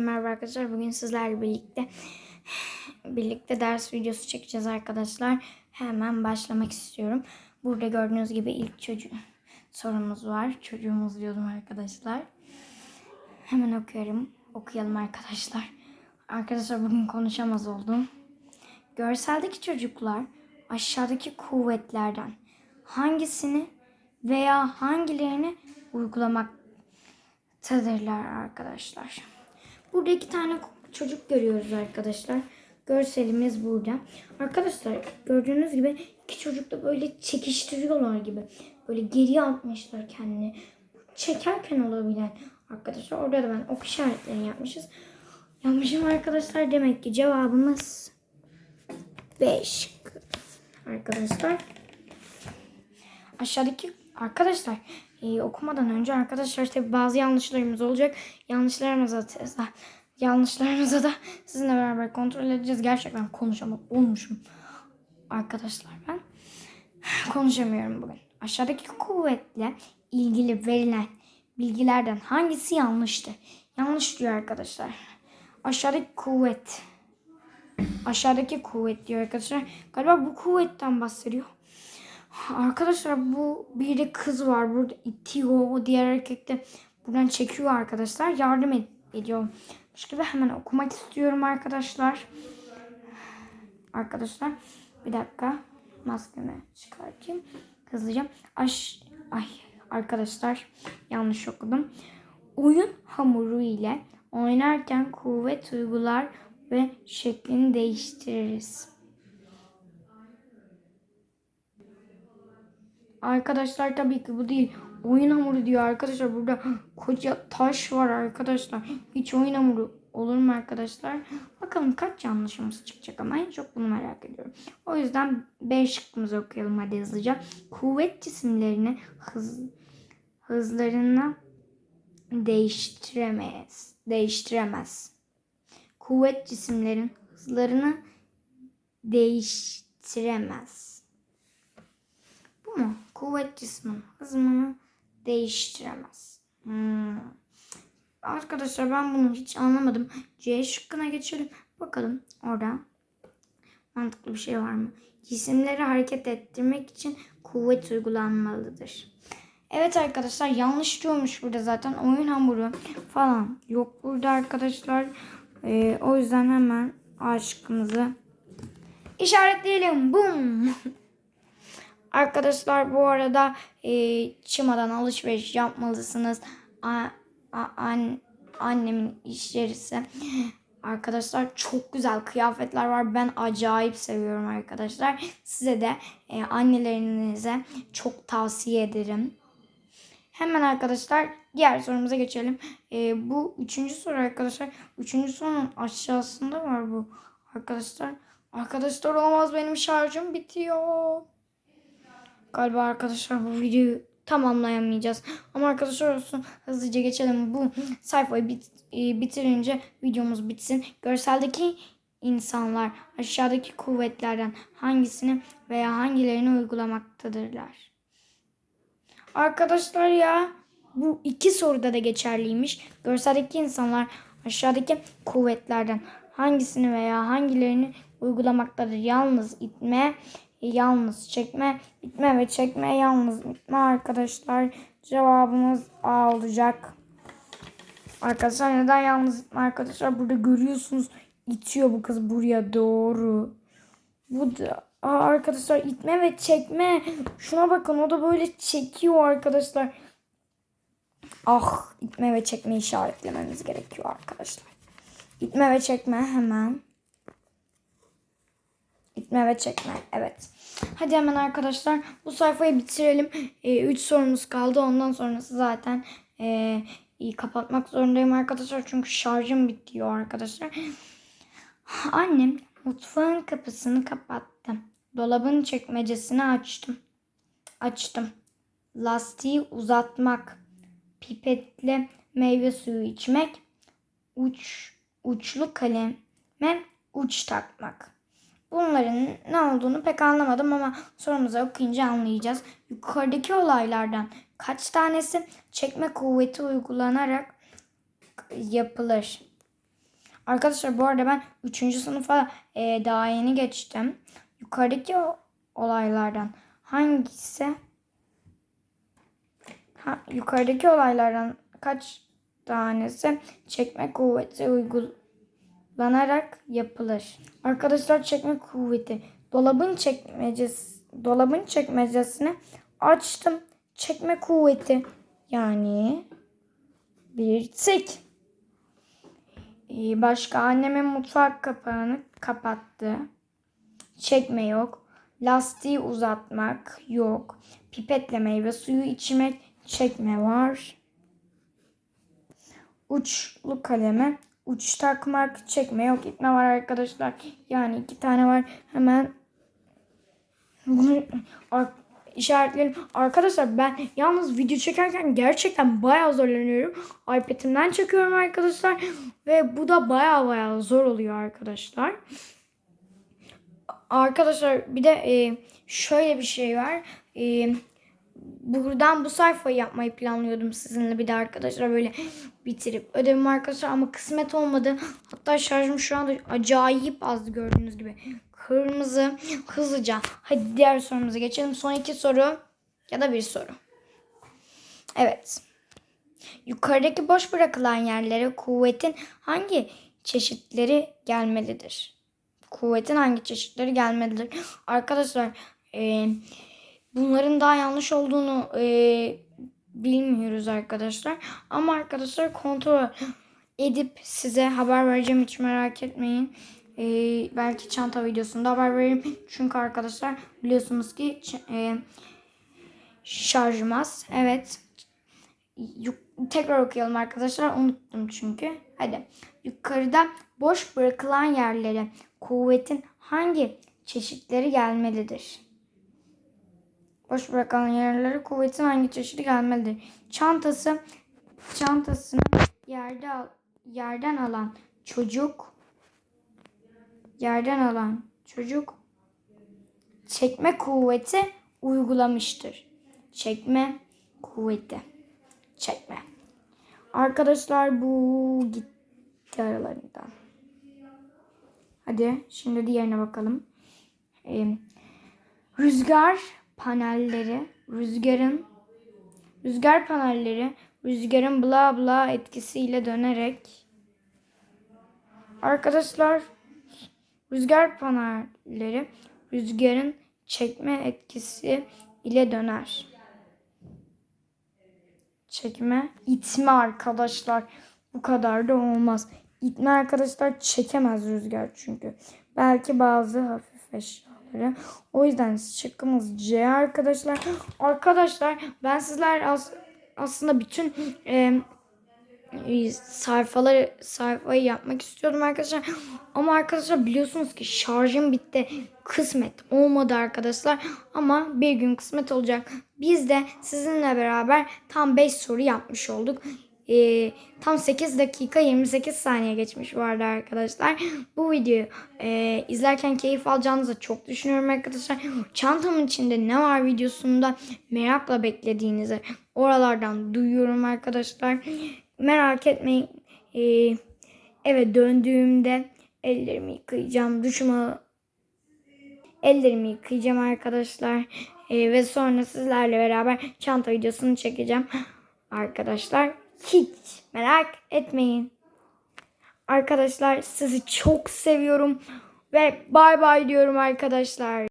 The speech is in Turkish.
Merhaba arkadaşlar. Bugün sizlerle birlikte birlikte ders videosu çekeceğiz arkadaşlar. Hemen başlamak istiyorum. Burada gördüğünüz gibi ilk çocuğu sorumuz var. Çocuğumuz diyordum arkadaşlar. Hemen okuyorum. Okuyalım arkadaşlar. Arkadaşlar bugün konuşamaz oldum. Görseldeki çocuklar aşağıdaki kuvvetlerden hangisini veya hangilerini uygulamaktadırlar arkadaşlar. Burada iki tane çocuk görüyoruz arkadaşlar. Görselimiz burada. Arkadaşlar gördüğünüz gibi iki çocuk da böyle çekiştiriyorlar gibi. Böyle geriye atmışlar kendini. Çekerken olabilen arkadaşlar. Orada da ben ok işaretlerini yapmışız. Yapmışım arkadaşlar. Demek ki cevabımız 5. Arkadaşlar. Aşağıdaki arkadaşlar e, okumadan önce arkadaşlar tabi bazı yanlışlarımız olacak. Yanlışlarımıza yanlışlarımıza da sizinle beraber kontrol edeceğiz. Gerçekten konuşamam olmuşum. Arkadaşlar ben konuşamıyorum bugün. Aşağıdaki kuvvetle ilgili verilen bilgilerden hangisi yanlıştı? Yanlış diyor arkadaşlar. Aşağıdaki kuvvet. Aşağıdaki kuvvet diyor arkadaşlar. Galiba bu kuvvetten bahsediyor. Arkadaşlar bu bir de kız var. Burada itiyor. O diğer erkek de buradan çekiyor arkadaşlar. Yardım ed- ediyormuş gibi hemen okumak istiyorum arkadaşlar. Arkadaşlar bir dakika maskemi çıkartayım. Hızlıca. Aş Ay arkadaşlar yanlış okudum. Oyun hamuru ile oynarken kuvvet uygular ve şeklini değiştiririz. Arkadaşlar tabii ki bu değil. Oyun hamuru diyor arkadaşlar. Burada koca taş var arkadaşlar. Hiç oyun hamuru olur mu arkadaşlar? Bakalım kaç yanlışımız çıkacak ama en çok bunu merak ediyorum. O yüzden B şıkkımızı okuyalım hadi hızlıca. Kuvvet cisimlerini hız, hızlarını değiştiremez. Değiştiremez. Kuvvet cisimlerin hızlarını değiştiremez. Bu mu? Kuvvet cismin hızını değiştiremez. Hmm. Arkadaşlar ben bunu hiç anlamadım. C şıkkına geçelim. Bakalım orada mantıklı bir şey var mı? Cisimleri hareket ettirmek için kuvvet uygulanmalıdır. Evet arkadaşlar yanlış diyormuş burada zaten. Oyun hamuru falan yok burada arkadaşlar. Ee, o yüzden hemen A şıkkımızı işaretleyelim. Boom. Arkadaşlar bu arada e, Çima'dan alışveriş yapmalısınız. A, a, an, annemin iş yerisi. Arkadaşlar çok güzel kıyafetler var. Ben acayip seviyorum arkadaşlar. Size de e, annelerinize çok tavsiye ederim. Hemen arkadaşlar diğer sorumuza geçelim. E, bu üçüncü soru arkadaşlar. Üçüncü sorunun aşağısında var bu arkadaşlar. Arkadaşlar olmaz benim şarjım bitiyor. Galiba arkadaşlar bu videoyu tamamlayamayacağız. Ama arkadaşlar olsun hızlıca geçelim. Bu sayfayı bit, e, bitirince videomuz bitsin. Görseldeki insanlar aşağıdaki kuvvetlerden hangisini veya hangilerini uygulamaktadırlar? Arkadaşlar ya bu iki soruda da geçerliymiş. Görseldeki insanlar aşağıdaki kuvvetlerden hangisini veya hangilerini uygulamaktadır. Yalnız itme, yalnız çekme, itme ve çekme, yalnız itme arkadaşlar. Cevabımız A olacak. Arkadaşlar neden yalnız itme arkadaşlar? Burada görüyorsunuz itiyor bu kız buraya doğru. Bu da Aa, arkadaşlar itme ve çekme. Şuna bakın o da böyle çekiyor arkadaşlar. Ah itme ve çekme işaretlememiz gerekiyor arkadaşlar. İtme ve çekme hemen. İtme ve çekme. Evet. Hadi hemen arkadaşlar bu sayfayı bitirelim. 3 ee, sorumuz kaldı. Ondan sonrası zaten e, iyi kapatmak zorundayım arkadaşlar. Çünkü şarjım bitiyor arkadaşlar. Annem mutfağın kapısını kapattı. Dolabın çekmecesini açtım. Açtım. Lastiği uzatmak. Pipetle meyve suyu içmek. Uç, uçlu kaleme uç takmak. Bunların ne olduğunu pek anlamadım ama sorumuzu okuyunca anlayacağız. Yukarıdaki olaylardan kaç tanesi çekme kuvveti uygulanarak yapılır? Arkadaşlar bu arada ben 3. sınıfa e, daha yeni geçtim. Yukarıdaki olaylardan hangisi ha, yukarıdaki olaylardan kaç tanesi çekme kuvveti uygulanarak yapılır? Arkadaşlar çekme kuvveti. Dolabın çekmecesi dolabın çekmecesini açtım. Çekme kuvveti yani bir tek. Ee, Başka annemin mutfak kapağını kapattı. Çekme yok. Lastiği uzatmak yok. Pipetle meyve suyu içmek çekme var. Uçlu kaleme uç takmak çekme yok. İpne var arkadaşlar. Yani iki tane var. Hemen bunu ar- işaretleyelim. Arkadaşlar ben yalnız video çekerken gerçekten bayağı zorlanıyorum. iPad'imden çekiyorum arkadaşlar. Ve bu da bayağı bayağı zor oluyor arkadaşlar. Arkadaşlar bir de e, şöyle bir şey var. E, buradan bu sayfayı yapmayı planlıyordum sizinle bir de arkadaşlar böyle bitirip ödevim arkadaşlar ama kısmet olmadı. Hatta şarjım şu anda acayip az gördüğünüz gibi. Kırmızı hızlıca. Hadi diğer sorumuza geçelim. Son iki soru ya da bir soru. Evet. Yukarıdaki boş bırakılan yerlere kuvvetin hangi çeşitleri gelmelidir? Kuvvetin hangi çeşitleri gelmelidir? Arkadaşlar e, bunların daha yanlış olduğunu e, bilmiyoruz arkadaşlar. Ama arkadaşlar kontrol edip size haber vereceğim hiç merak etmeyin. E, belki çanta videosunda haber veririm. Çünkü arkadaşlar biliyorsunuz ki e, şarjım az. Evet. Tekrar okuyalım arkadaşlar. Unuttum çünkü. Hadi. Yukarıda boş bırakılan yerlere kuvvetin hangi çeşitleri gelmelidir? Boş bırakılan yerlere kuvvetin hangi çeşidi gelmelidir? Çantası çantasını yerde al- yerden alan çocuk yerden alan çocuk çekme kuvveti uygulamıştır. Çekme kuvveti. Çekme. Arkadaşlar bu gitti aralarından. Hadi şimdi diğerine bakalım. Ee, rüzgar panelleri, rüzgarın rüzgar panelleri rüzgarın bla bla etkisiyle dönerek Arkadaşlar rüzgar panelleri rüzgarın çekme etkisi ile döner. Çekme, itme arkadaşlar. Bu kadar da olmaz. İtme arkadaşlar çekemez rüzgar çünkü. Belki bazı hafif eşyaları. O yüzden şıkkımız C arkadaşlar. Arkadaşlar ben sizler as- aslında bütün e, sayfaları sayfayı yapmak istiyordum arkadaşlar. Ama arkadaşlar biliyorsunuz ki şarjım bitti. Kısmet olmadı arkadaşlar. Ama bir gün kısmet olacak. Biz de sizinle beraber tam 5 soru yapmış olduk. E, tam 8 dakika 28 saniye geçmiş vardı arkadaşlar. Bu videoyu e, izlerken keyif alacağınızı çok düşünüyorum arkadaşlar. Çantamın içinde ne var videosunda merakla beklediğinizi oralardan duyuyorum arkadaşlar. Merak etmeyin. E, eve döndüğümde ellerimi yıkayacağım. Duşumu ellerimi yıkayacağım arkadaşlar. E, ve sonra sizlerle beraber çanta videosunu çekeceğim. Arkadaşlar hiç merak etmeyin. Arkadaşlar sizi çok seviyorum ve bay bay diyorum arkadaşlar.